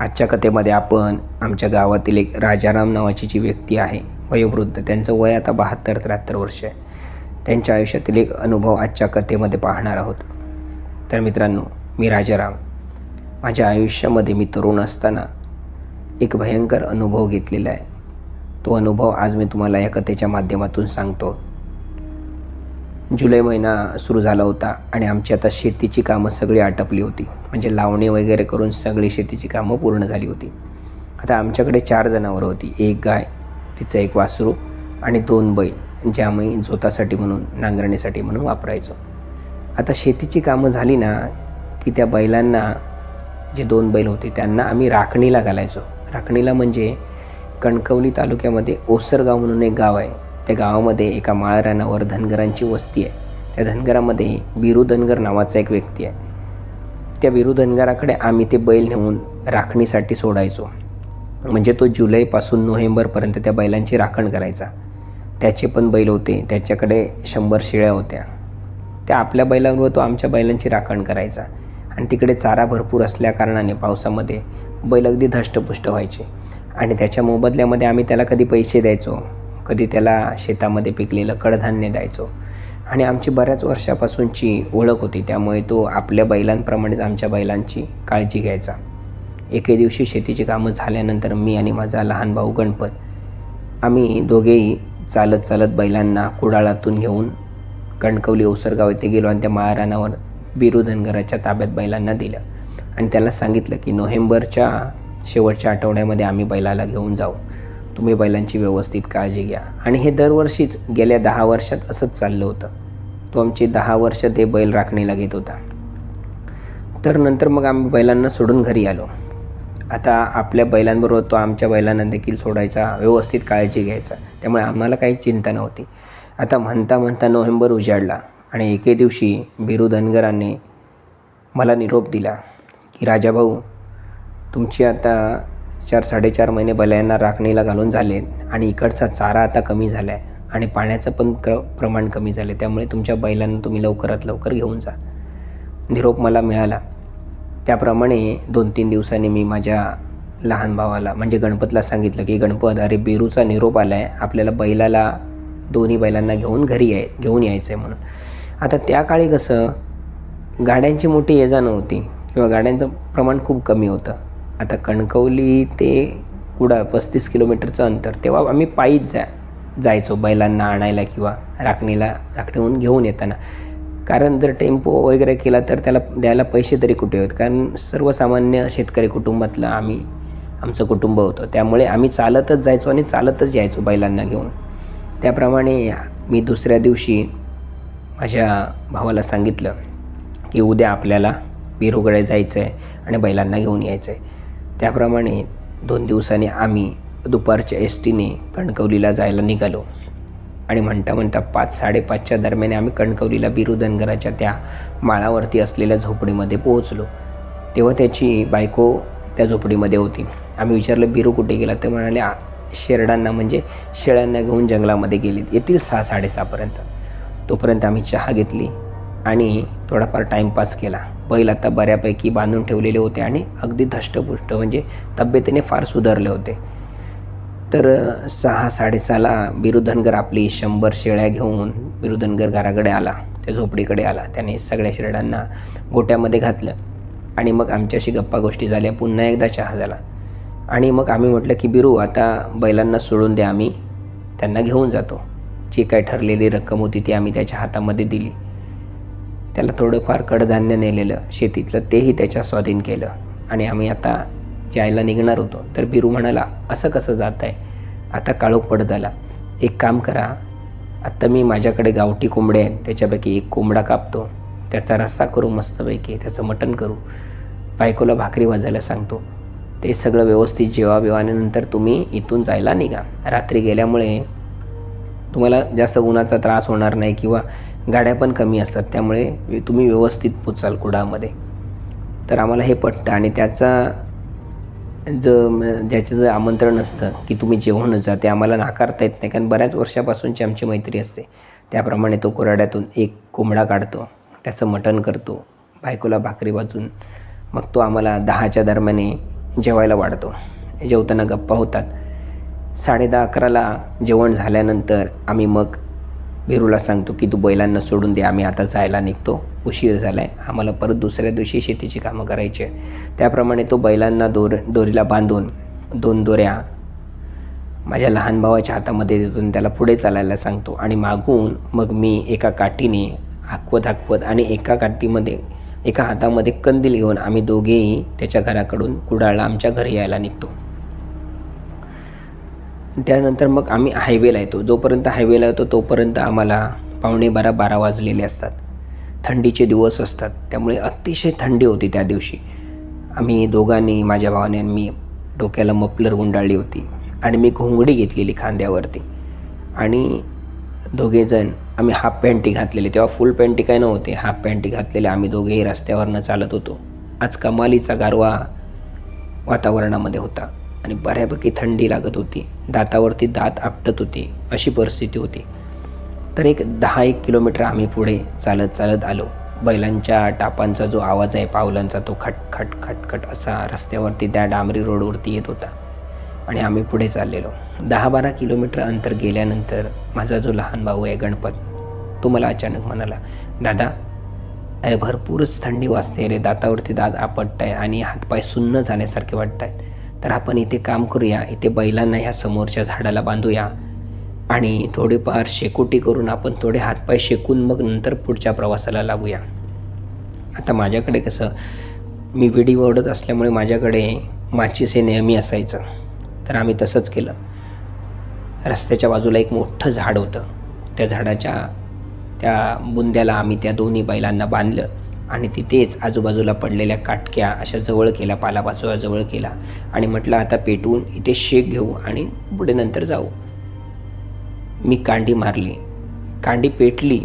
आजच्या कथेमध्ये आपण आमच्या गावातील एक राजाराम नावाची जी व्यक्ती आहे वयोवृद्ध त्यांचं वय आता बहात्तर त्र्याहत्तर वर्ष आहे. त्यांच्या आयुष्यातील एक अनुभव आजच्या कथेमध्ये पाहणार आहोत. तर मित्रांनो मी राजाराम. माझ्या आयुष्यामध्ये मी तरुण असताना एक भयंकर अनुभव घेतलेला आहे. तो अनुभव आज मी तुम्हाला या कथेच्या माध्यमातून सांगतो. जुलै महिना सुरू झाला होता आणि आमची आता शेतीची कामं सगळी आटपली होती. म्हणजे लावणी वगैरे करून सगळी शेतीची कामं पूर्ण झाली होती. आता आमच्याकडे चार जनावरं होती. एक गाय तिचं एक वासरू आणि दोन बैल जे आम्ही जोतासाठी म्हणून नांगरणीसाठी म्हणून वापरायचो. आता शेतीची कामं झाली ना की त्या बैलांना जे दोन बैल होते त्यांना आम्ही राखणीला घालायचो. राखणीला म्हणजे कणकवली तालुक्यामध्ये ओसरगाव म्हणून एक गाव आहे. त्या गावामध्ये एका माळरानावर धनगरांची वस्ती आहे. त्या धनगरामध्ये बिरू धनगर नावाचा एक व्यक्ती आहे. त्या बिरू धनगराकडे आम्ही ते बैल नेऊन राखणीसाठी सोडायचो. म्हणजे तो जुलैपासून नोव्हेंबरपर्यंत त्या बैलांची राखण करायचा. त्याचे पण बैल होते त्याच्याकडे शंभर शेळ्या होत्या. त्या आपल्या बैलांवर तो आमच्या बैलांची राखण करायचा. आणि तिकडे चारा भरपूर असल्याकारणाने पावसामध्ये बैल अगदी धष्टपुष्ट व्हायचे. आणि त्याच्या मोबदल्यामध्ये आम्ही त्याला कधी पैसे द्यायचो? कधी त्याला शेतामध्ये पिकलेलं कडधान्य द्यायचो. आणि आमची बऱ्याच वर्षापासूनची ओळख होती त्यामुळे तो आपल्या बैलांप्रमाणेच आमच्या बैलांची काळजी घ्यायचा. एके दिवशी शेतीची कामं झाल्यानंतर मी आणि माझा लहान भाऊ गणपत आम्ही दोघेही चालत चालत बैलांना कुडाळातून घेऊन कणकवली ओसरगाव येथे गेलो आणि त्या माळरानावर बिरुधनगराच्या ताब्यात बैलांना दिलं. आणि त्याला सांगितलं की नोव्हेंबरच्या शेवटच्या आठवड्यामध्ये आम्ही बैलाला घेऊन जाऊ. तुम्ही बैलांची व्यवस्थित काळजी घ्या. आणि हे दरवर्षीच गेल्या दहा वर्षात असंच चाललं होतं. तो आमची दहा वर्ष ते बैल राखणीला घेत होता. तर नंतर मग आम्ही बैलांना सोडून घरी आलो. आता आपल्या बैलांबरोबर तो आमच्या बैलांना देखील सोडायचा व्यवस्थित काळजी घ्यायचा. त्यामुळे आम्हाला काही चिंता नव्हती. आता म्हणता म्हणता नोव्हेंबर उजाडला आणि एके दिवशी बिरू धनगरांनी मला निरोप दिला की राजाभाऊ तुमची आता चार साडेचार महिने बैलांना राखणीला घालून झाले आणि इकडचा चारा आता कमी झाला आहे आणि पाण्याचं पण क्र प्रमाण कमी झालं त्यामुळे तुमच्या बैलांना तुम्ही लवकरात लवकर घेऊन जा. निरोप मला मिळाला. त्याप्रमाणे दोन तीन दिवसांनी मी माझ्या लहान भावाला म्हणजे गणपतला सांगितलं की गणपत अरे बेरूचा निरोप आला आहे आपल्याला बैलाला दोन्ही बैलांना घेऊन घरी याय घेऊन यायचं आहे म्हणून. आता त्या काळी कसं गाड्यांची मोठी येजा नव्हती किंवा गाड्यांचं प्रमाण खूप कमी होतं. आता कणकवली ते कुडा पस्तीस किलोमीटरचं अंतर तेव्हा आम्ही पायीच जा जायचो बैलांना आणायला किंवा राखणीला राखणीहून घेऊन येताना. कारण जर टेम्पो वगैरे केला तर त्याला द्यायला पैसे तरी कुठे होत? कारण सर्वसामान्य शेतकरी कुटुंबातलं आम्ही आमचं कुटुंब होतं. त्यामुळे आम्ही चालतच जायचो आणि चालतच यायचो बैलांना घेऊन. त्याप्रमाणे मी दुसऱ्या दिवशी माझ्या भावाला सांगितलं की उद्या आपल्याला बिरुगडे जायचं आहे आणि बैलांना घेऊन यायचं आहे त्याप्रमाणे दोन दिवसांनी आम्ही दुपारच्या एस टीने कणकवलीला जायला निघालो. आणि म्हणता म्हणता पाच साडेपाचच्या दरम्यान आम्ही कणकवलीला बिरुधनगराच्या त्या माळावरती असलेल्या झोपडीमध्ये पोहोचलो. तेव्हा त्याची बायको त्या झोपडीमध्ये होती. आम्ही विचारलं बिरू कुठे गेला? ते म्हणाले शेरडांना म्हणजे शेळ्यांना घेऊन जंगलामध्ये गेलीत. येतील सहा साडेसहापर्यंत. तोपर्यंत आम्ही चहा घेतली आणि थोडाफार टाईमपास केला. बैल आता बऱ्यापैकी बांधून ठेवलेले होते आणि अगदी धष्टपुष्ट म्हणजे तब्येतीने फार सुधारले होते. तर सहा साडेसहाला बिरुधनगर आपली शंभर शेळ्या घेऊन बिरुधनगर घराकडे आला. त्या झोपडीकडे आला. त्याने सगळ्या शेळ्यांना गोट्यामध्ये घातलं आणि मग आमच्याशी गप्पा गोष्टी झाल्या. पुन्हा एकदा चहा झाला. आणि मग आम्ही म्हटलं की बिरू आता बैलांना सोडून द्या आम्ही. त्यांना घेऊन जातो. जी काय ठरलेली रक्कम होती ती आम्ही त्याच्या हातामध्ये दिली. त्याला थोडंफार कडधान्य नेलेलं शेतीतलं तेही त्याच्या स्वाधीन केलं. आणि आम्ही आता जायला निघणार होतो. तर बिरू म्हणाला असं कसं जात आहे आता काळोख पडत आला एक काम करा. आत्ता मी माझ्याकडे गावठी कोंबडे आहेत. त्याच्यापैकी एक कोंबडा कापतो. त्याचा रस्सा करू मस्तपैकी. त्याचं मटण करू. बायकोला भाकरी वाजायला सांगतो. ते सगळं व्यवस्थित जेवा बिवाल्यानंतर तुम्ही इथून जायला निघा. रात्री गेल्यामुळे तुम्हाला जास्त उन्हाचा त्रास होणार नाही किंवा गाड्या पण कमी असतात त्यामुळे तुम्ही व्यवस्थित पोचाल कुडामध्ये तर आम्हाला हे पटतं आणि त्याचा ज ज्याचं जे आमंत्रण असतं की तुम्ही जेवणच जा ते आम्हाला नाकारता येत नाही. कारण बऱ्याच वर्षापासूनची आमची मैत्री असते. त्याप्रमाणे तो कोराड्यातून एक कोंबडा काढतो त्याचं मटण करतो बायकोला भाकरी वाजून मग तो आम्हाला दहाच्या दरम्याने जेवायला वाढतो. जेवताना गप्पा होतात. साडे दहा अकराला जेवण झाल्यानंतर आम्ही मग वीरूला सांगतो की तू बैलांना सोडून दे आम्ही आता जायला निघतो. उशीर झाला आहे आम्हाला परत दुसऱ्या दिवशी शेतीची कामं करायची आहे त्याप्रमाणे तो बैलांना दोर दोरीला बांधून दोन दोऱ्या माझ्या लहान भावाच्या हातामध्ये देतो त्याला पुढे चालायला सांगतो. आणि मागून मग मी एका काठीने हाकवत हाकवत आणि एका काठीमध्ये एका हातामध्ये कंदील घेऊन आम्ही दोघेही त्याच्या घराकडून कुडाळला आमच्या घरी यायला निघतो. त्यानंतर मग आम्ही हायवेला येतो. जोपर्यंत हायवेला येतो तोपर्यंत आम्हाला पावणे बारा बारा वाजलेले असतात. थंडीचे दिवस असतात. त्यामुळे अतिशय थंडी होती त्या दिवशी. आम्ही दोघांनी माझ्या भावाने मी डोक्याला मफलर गुंडाळली होती आणि मी घोंगडी घेतलेली खांद्यावरती. आणि दोघेजण आम्ही हाफ पॅन्टी घातलेली. तेव्हा फुल पॅन्टी काय नव्हते. हाफ पॅन्टी घातलेले. आम्ही दोघेही रस्त्यावरनं चालत होतो. आज कमालीचा गारवा वातावरणामध्ये होता. आणि बऱ्यापैकी थंडी लागत होती. दातावरती दात आपटत होते. अशी परिस्थिती होती. तर एक दहा एक किलोमीटर आम्ही पुढे चालत चालत आलो. बैलांच्या टापांचा जो आवाज आहे पावलांचा तो खट खट खट खट असा रस्त्यावरती त्या डांबरी रोडवरती येत होता. आणि आम्ही पुढे चाललेलो. दहा बारा किलोमीटर अंतर गेल्यानंतर माझा जो लहान भाऊ आहे गणपत तो मला अचानक म्हणाला दादा अरे भरपूरच थंडी वाजते रे. दातावरती दात आपटत आहे आणि हातपाय सुन्न झाल्यासारखे वाटत आहेत तर आपण इथे काम करूया. इथे बैलांना ह्या समोरच्या झाडाला बांधूया. आणि थोडेफार शेकोटी करून आपण थोडे हातपाय शेकून मग नंतर पुढच्या प्रवासाला लागूया. आता माझ्याकडे कसं मी विडी ओढत असल्यामुळे माझ्याकडे माचीस हे नेहमी असायचं. तर आम्ही तसंच केलं. रस्त्याच्या बाजूला एक मोठं झाड होतं. त्या झाडाच्या त्या बुंद्याला आम्ही त्या दोन्ही बैलांना बांधलं. आणि तिथेच आजूबाजूला पडलेल्या काटक्या अशा जवळ केल्या पालापाचोळा जवळ केला आणि म्हटलं आता पेटवून इथे शेक घेऊ आणि पुढे नंतर जाऊ. मी कांडी मारली. कांडी पेटली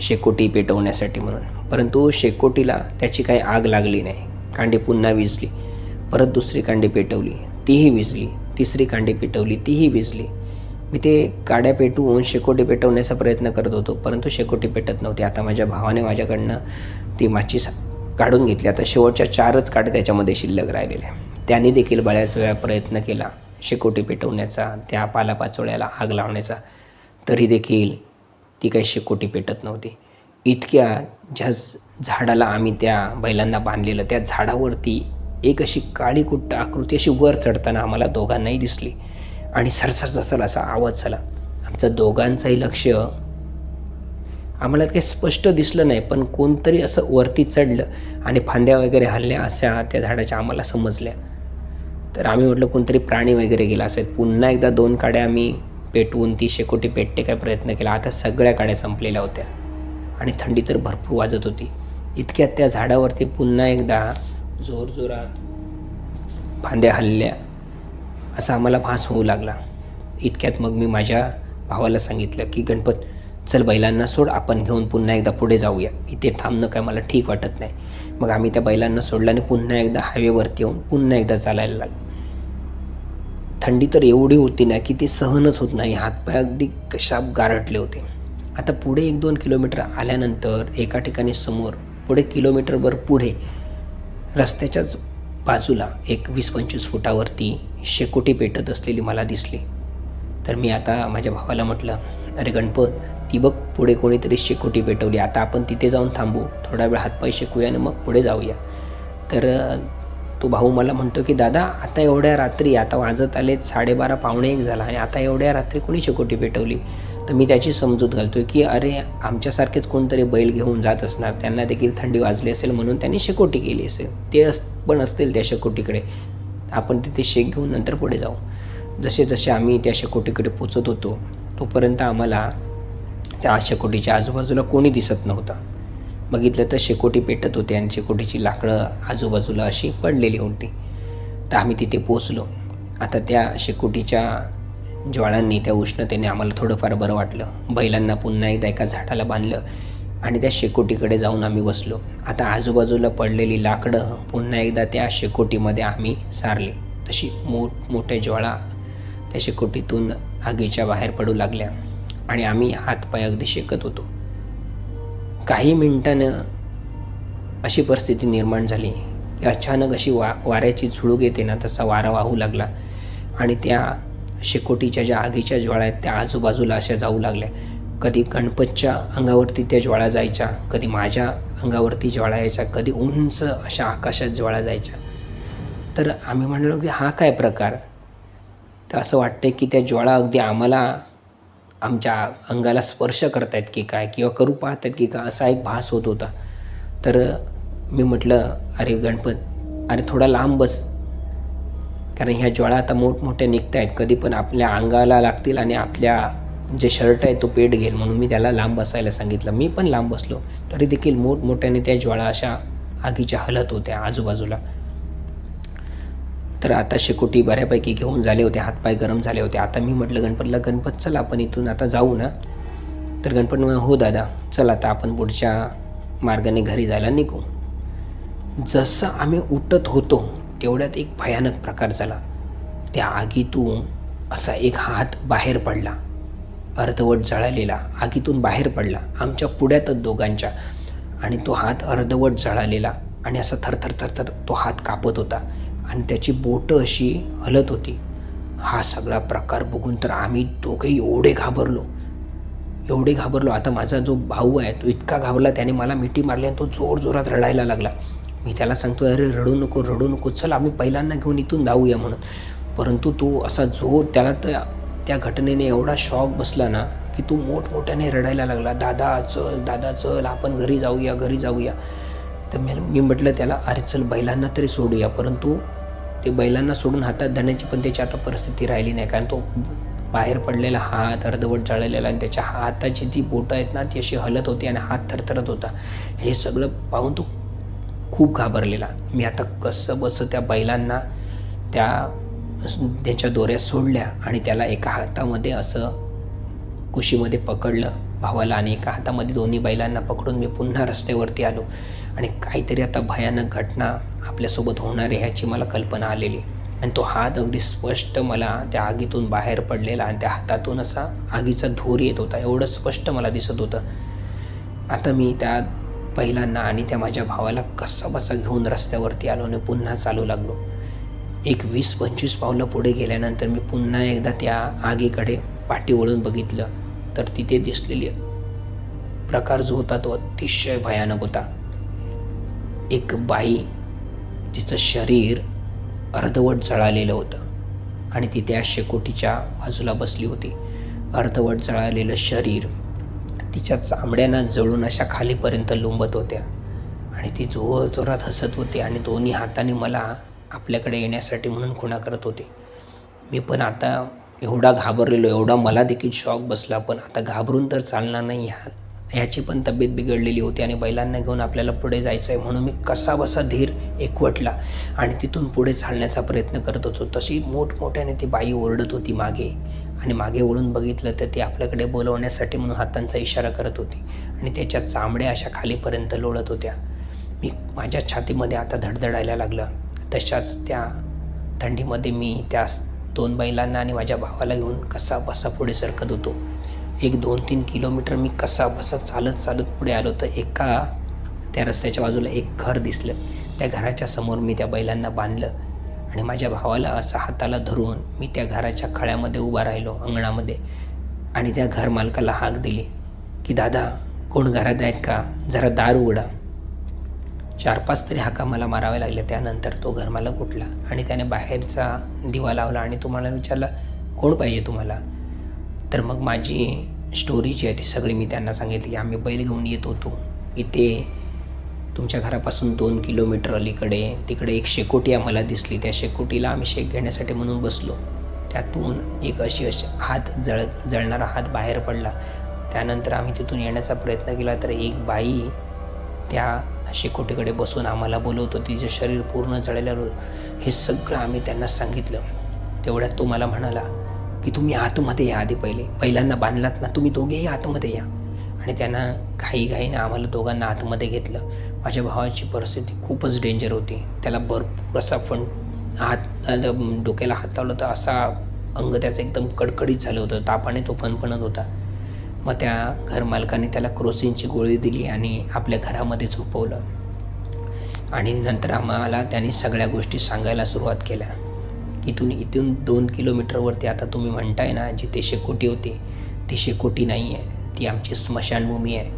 शेकोटी पेटवण्यासाठी म्हणून. परंतु शेकोटीला त्याची काही आग लागली नाही. कांडी पुन्हा विजली. परत दुसरी कांडी पेटवली. तीही विजली. तिसरी कांडी पेटवली. तीही विजली. मी ते काड्या पेटवून शेकोटी पेटवण्याचा प्रयत्न करत होतो परंतु शेकोटी पेटत नव्हती. आता माझ्या भावाने माझ्याकडनं ती माची काढून घेतली. आता शेवटच्या चारच काड्या त्याच्यामध्ये शिल्लक राहिलेल्या त्यांनी देखील बऱ्याच वेळा प्रयत्न केला शेकोटी पेटवण्याचा त्या पालापाचोळ्याला आग लावण्याचा. तरी देखील ती काही शेकोटी पेटत नव्हती. इतक्या ज्या झाडाला आम्ही त्या बैलांना बांधलेलं. त्या झाडावरती एक अशी काळी कुट्ट आकृती अशी वर चढताना आम्हाला दोघांनाही दिसली. आणि सरसर सरसर असा आवाज झाला. आमचं दोघांचंही लक्ष आम्हाला काही स्पष्ट दिसलं नाही पण कोणतरी असं वरती चढलं आणि फांद्या वगैरे हल्ल्या अशा त्या झाडाच्या आम्हाला समजल्या. तर आम्ही म्हटलं कोणतरी प्राणी वगैरे गेला असेल. पुन्हा एकदा दोन काड्या आम्ही पेटवून ती शेकोटी पेटते काय प्रयत्न केला. आता सगळ्या काड्या संपलेल्या होत्या आणि थंडी तर भरपूर वाजत होती. इतक्यात त्या झाडावरती पुन्हा एकदा जोरजोरात फांद्या हल्ल्या. असा आम्हाला भास होऊ लागला. इतक्यात मग मी माझ्या भावाला सांगितलं की गणपत चल बैलांना सोड आपण घेऊन पुन्हा एकदा पुढे जाऊया. इथे थांबणं काय मला ठीक वाटत नाही. मग आम्ही त्या बैलांना सोडलं आणि पुन्हा एकदा हायवेवरती येऊन पुन्हा एकदा चालायला लागलो. थंडी तर एवढी होती ना की ते सहनच होत नाही. हातपाय अगदी कशाप गारटले होते. आता पुढे एक दोन किलोमीटर आल्यानंतर एका ठिकाणी समोर पुढे किलोमीटरभर पुढे रस्त्याच्याच बाजूला एक वीस पंचवीस फुटावरती शेकोटी पेटत असलेली मला दिसली. तर मी आता माझ्या भावाला म्हटलं अरे गणपत ती बघ पुढे कोणीतरी शेकोटी पेटवली. आता आपण तिथे जाऊन थांबू. थोडा वेळ हातपाय शेकूया आणि मग पुढे जाऊया. तर तो भाऊ मला म्हणतो की दादा आता एवढ्या रात्री आता वाजत आले साडेबारा पावणे एक झाला आणि आता एवढ्या रात्री कोणी शेकोटी पेटवली? तर मी त्याची समजूत घालतो की अरे आमच्यासारखेच कोणतरी बैल घेऊन जात असणार त्यांना देखील थंडी वाजली असेल म्हणून त्यांनी शेकोटी केली असेल. ते अस पण असतील त्या शेकोटीकडे. आपण तिथे शेक घेऊन नंतर पुढे जाऊ. जसे जसे आम्ही त्या शेकोटीकडे पोचत होतो तोपर्यंत आम्हाला त्या शेकोटीच्या आजूबाजूला कोणी दिसत नव्हतं. बघितलं तर शेकोटी पेटत होते आणि शेकोटीची लाकडं आजूबाजूला अशी पडलेली होती. तर आम्ही तिथे पोचलो. आता त्या शेकोटीच्या ज्वाळांनी त्या उष्णतेने आम्हाला थोडंफार बरं वाटलं. बैलांना पुन्हा एकदा एका झाडाला बांधलं आणि त्या शेकोटीकडे जाऊन आम्ही बसलो. आता आजूबाजूला पडलेली लाकडं पुन्हा एकदा त्या शेकोटीमध्ये आम्ही सारली. तशी मोठ मोठ्या ज्वाळा त्या शेकोटीतून आगीच्या बाहेर पडू लागल्या आणि आम्ही हातपाय अगदी शेकत होतो. काही मिनिटानं अशी परिस्थिती निर्माण झाली. की अचानक अशी वा वाऱ्याची झुळूक येते ना तसा वारा वाहू लागला आणि त्या शेकोटीच्या ज्या आगीच्या ज्वाळा आहेत त्या आजूबाजूला अशा जाऊ लागल्या. कधी गणपतच्या अंगावरती त्या ज्वाळा जायच्या कधी माझ्या अंगावरती ज्वाळा यायच्या कधी उंच अशा आकाशात ज्वाळा जायच्या. तर आम्ही म्हणलो की हा काय प्रकार? तर असं वाटतं की त्या ज्वाळा अगदी आम्हाला आमच्या अंगाला स्पर्श करतायत की काय किंवा करू पाहत आहेत की काय असा एक भास होत होता. तर मी म्हटलं अरे गणपत अरे थोडा लांब बस कारण ह्या ज्वाळा आता मोठमोठ्या निघत आहेत कधी पण आपल्या अंगाला लागतील आणि आपल्या जे शर्ट आहे तो पेट घेईल म्हणून मी त्याला लांब बसायला सांगितलं. मी पण लांब बसलो. तरी देखील मोठमोठ्याने त्या ज्वाळा अशा आगीच्या हलत होत्या आजूबाजूला. तर आता शेकोटी बऱ्यापैकी घेऊन झाले होते. हातपाय गरम झाले होते. आता मी म्हटलं गणपतला गणपत चल आपण इथून आता जाऊ ना. तर गणपत हो दादा चल आता आपण पुढच्या मार्गाने घरी जायला निघू. जसं आम्ही उठत होतो तेवढ्यात एक भयानक प्रकार झाला. त्या आगीतून असा एक हात बाहेर पडला. अर्धवट जळालेला आगीतून बाहेर पडला आमच्या पुढ्यातच दोघांच्या. आणि तो हात अर्धवट जळालेला आणि असा थरथर थरथर तो हात कापत होता आणि त्याची बोटं अशी हलत होती. हा सगळा प्रकार बघून तर आम्ही दोघेही एवढे घाबरलो. एवढे घाबरलो. आता माझा जो भाऊ आहे तो इतका घाबरला त्याने मला मिठी मारली आणि तो जोर जोरात रडायला लागला. मी त्याला सांगतो अरे रडू नको रडू नको चल आम्ही पहिल्यांदा घेऊन इथून जाऊया म्हणून. परंतु तो असा जोर त्याला त्या त्या घटनेने एवढा शॉक बसला ना की तो मोठमोठ्याने रडायला लागला दादा चल दादा चल आपण घरी जाऊया घरी जाऊया. तर मी मी म्हटलं त्याला अरे चल बैलांना तरी सोडूया. परंतु ते बैलांना सोडून हातात धरण्याची पण त्याची आता परिस्थिती राहिली नाही कारण तो बाहेर पडलेला हात अर्धवट जळलेला आणि त्याच्या हाताची जी बोटं आहेत ना ती अशी हलत होती आणि हात थरथरत होता. हे सगळं पाहून तो खूप घाबरलेला. मी आता कसं बसं त्या बैलांना त्या त्याच्या दोऱ्या सोडल्या आणि त्याला एका हातामध्ये असं कुशीमध्ये पकडलं. भावाला आणि एका हातामध्ये दोन्ही बैलांना पकडून मी पुन्हा रस्त्यावरती आलो. आणि काहीतरी आता भयानक घटना आपल्यासोबत होणार आहे ह्याची मला कल्पना आलेली. आणि तो हात अगदी स्पष्ट मला त्या आगीतून बाहेर पडलेला आणि त्या हातातून असा आगीचा धूर येत होता. एवढं स्पष्ट मला दिसत होतं. आता मी त्या पहिल्यांदा आणि त्या माझ्या भावाला कसा बसा घेऊन रस्त्यावरती आलो आणि पुन्हा चालू लागलो. एक वीस पंचवीस पावलं पुढे गेल्यानंतर मी पुन्हा एकदा त्या आगीकडे पाठी वळून बघितलं तर तिथे दिसलेली प्रकार जो होता तो अतिशय भयानक होता. एक बाई तिचं शरीर अर्धवट जळालेलं होतं आणि ती त्या शेकोटीच्या बाजूला बसली होती. अर्धवट जळालेलं शरीर तिच्या चामड्यांना जळून अशा खालीपर्यंत लोंबत होत्या. आणि ती जोर जोरात हसत होती आणि दोन्ही हाताने मला आपल्याकडे येण्यासाठी म्हणून खुणा करत होते. मी पण आता एवढा घाबरलेलो एवढा मला देखील शॉक बसला पण आता घाबरून तर चालणार नाही ह्या ह्याची पण तब्येत बिघडलेली होती आणि बैलांना घेऊन आपल्याला पुढे जायचं आहे म्हणून मी कसा बसा धीर एकवटला आणि तिथून पुढे चालण्याचा प्रयत्न करत होतो. तशी मोठमोठ्याने ती बाई ओरडत होती मागे. आणि मागे वळून बघितलं तर ती आपल्याकडे बोलवण्यासाठी म्हणून हातांचा इशारा करत होती. आणि त्याच्या चामड्या अशा खालीपर्यंत लोळत होत्या. मी माझ्या छातीमध्ये आता धडधडायला लागलं. तशाच त्या थंडीमध्ये मी त्या दोन बैलांना आणि माझ्या भावाला घेऊन कसा बसा पुढे सरकत होतो. एक दोन तीन किलोमीटर मी कसा बसा चालत चालत पुढे आलो तर एका त्या रस्त्याच्या बाजूला एक घर दिसलं. त्या घराच्या समोर मी त्या बैलांना बांधलं. आणि माझ्या भावाला असं हाताला धरून मी त्या घराच्या खळ्यामध्ये उभा राहिलो अंगणामध्ये. आणि त्या घर मालकाला हाक दिली की दादा कोण घरात आहेत का? जरा दार उघडा. चार पाच तरी हाका मला माराव्या लागल्या त्यानंतर तो घरमालक उठला आणि त्याने बाहेरचा दिवा लावला आणि तुम्हाला विचारला कोण पाहिजे तुम्हाला? तर मग माझी स्टोरी जी आहे ती सगळी मी त्यांना सांगितली की आम्ही बैल घेऊन येत होतो. इथे तुमच्या घरापासून दोन किलोमीटर अलीकडे तिकडे एक शेकोटी आम्हाला दिसली. त्या शेकोटीला आम्ही शेक घेण्यासाठी म्हणून बसलो. त्यातून एक अशी अशी हात जळ जळणारा हात बाहेर पडला. त्यानंतर आम्ही तिथून येण्याचा प्रयत्न केला तर एक बाई त्या शेकोटीकडे बसून आम्हाला बोलवतो तिचं शरीर पूर्ण जळलेलं हे सगळं आम्ही त्यांना सांगितलं. तेवढ्यात तो मला म्हणाला की तुम्ही आतमध्ये या आधी पहिले. पहिल्यांदा बांधलात ना तुम्ही दोघेही आतमध्ये या. आणि त्यांना घाईघाईनं आम्हाला दोघांना आतमध्ये घेतलं. माझ्या भावाची परिस्थिती खूपच डेंजर होती. त्याला भरपूर असा फण हात डोक्याला हात लावला तर असा अंग त्याचं एकदम कडकडीत झालं होतं. तापाने तो फणफणत होता. मग त्या घरमालकाने त्याला क्रोसिनची गोळी दिली आणि आपल्या घरामध्ये झोपवलं. आणि नंतर आम्हाला त्यांनी सगळ्या गोष्टी सांगायला सुरुवात केल्या. इथून इथून दोन किलोमीटरवरती आता तुम्ही म्हणताय ना जिथे शेकोटी होती ती शेकोटी नाही आहे ती आमची स्मशानभूमी आहे.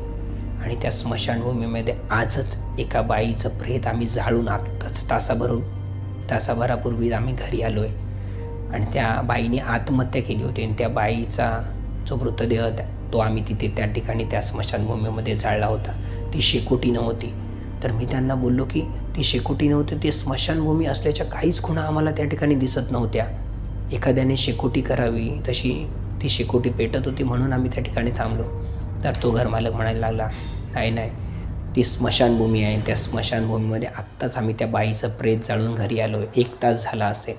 आणि त्या स्मशानभूमीमध्ये आजच एका बाईचं प्रेत आम्ही जाळून आत्ताच तासाभरून तासाभरापूर्वी आम्ही घरी आलो आहे आणि त्या बाईने आत्महत्या केली होती आणि त्या बाईचा जो मृतदेह तो आम्ही तिथे त्या ठिकाणी त्या स्मशानभूमीमध्ये जाळला होता. ती शेकोटी नव्हती तर मी त्यांना बोललो की ती शेकोटी नव्हती ती स्मशानभूमी असल्याच्या काहीच खुणा आम्हाला त्या ठिकाणी दिसत नव्हत्या. एखाद्याने शेकोटी करावी तशी ती शेकोटी पेटत होती म्हणून आम्ही त्या ठिकाणी थांबलो. तर तो घरमालक म्हणायला लागला नाही नाही ती स्मशानभूमी आहे त्या स्मशानभूमीमध्ये आत्ताच आम्ही त्या बाईचं प्रेत जाळून घरी आलो. एक तास झाला असेल.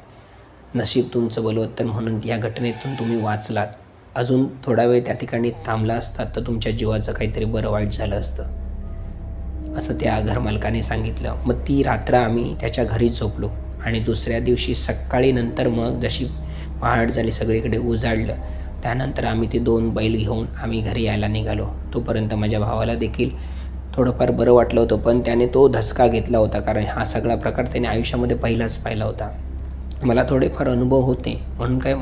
नशीब तुमचं बलवत्तर म्हणून या घटनेतून तुम्ही वाचलात. अजून थोडा वेळ त्या ठिकाणी थांबला असतात तर तुमच्या जीवाचं काहीतरी बरं वाईट झालं असतं. असं त्या घरमालकाने सांगितलं. मग ती रात्र आम्ही त्याच्या घरी झोपलो आणि दुसऱ्या दिवशी सकाळी नंतर मग जशी पहाट झाली सगळीकडे उजाडलं. त्यानंतर आम्ही ते दोन बैल घेऊन आम्ही घरी यायला निघालो. तोपर्यंत माझ्या भावाला देखील थोडंफार बरं वाटलं होतं पण त्याने तो धसका घेतला होता कारण हा सगळा प्रकार त्याने आयुष्यामध्ये पहिलाच पाहिला होता. मला थोडेफार अनुभव होते म्हणून काय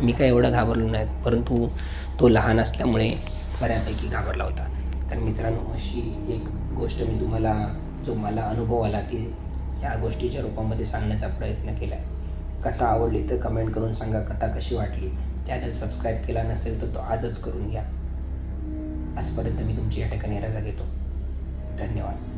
मी काय एवढं घाबरलो नाही परंतु तो लहान असल्यामुळे बऱ्यापैकी घाबरला होता. तर मित्रांनो अशी एक गोष्ट मी तुम्हाला जो मला अनुभव आला ती या गोष्टीच्या रूपामध्ये सांगण्याचा प्रयत्न केला. आहे कथा आवडली तर कमेंट करून सांगा कथा कशी वाटली? चॅनल सबस्क्राईब केला नसेल तर तो आजच करून घ्या. आजपर्यंत मी तुमची या ठिकाणी रजा घेतो. धन्यवाद.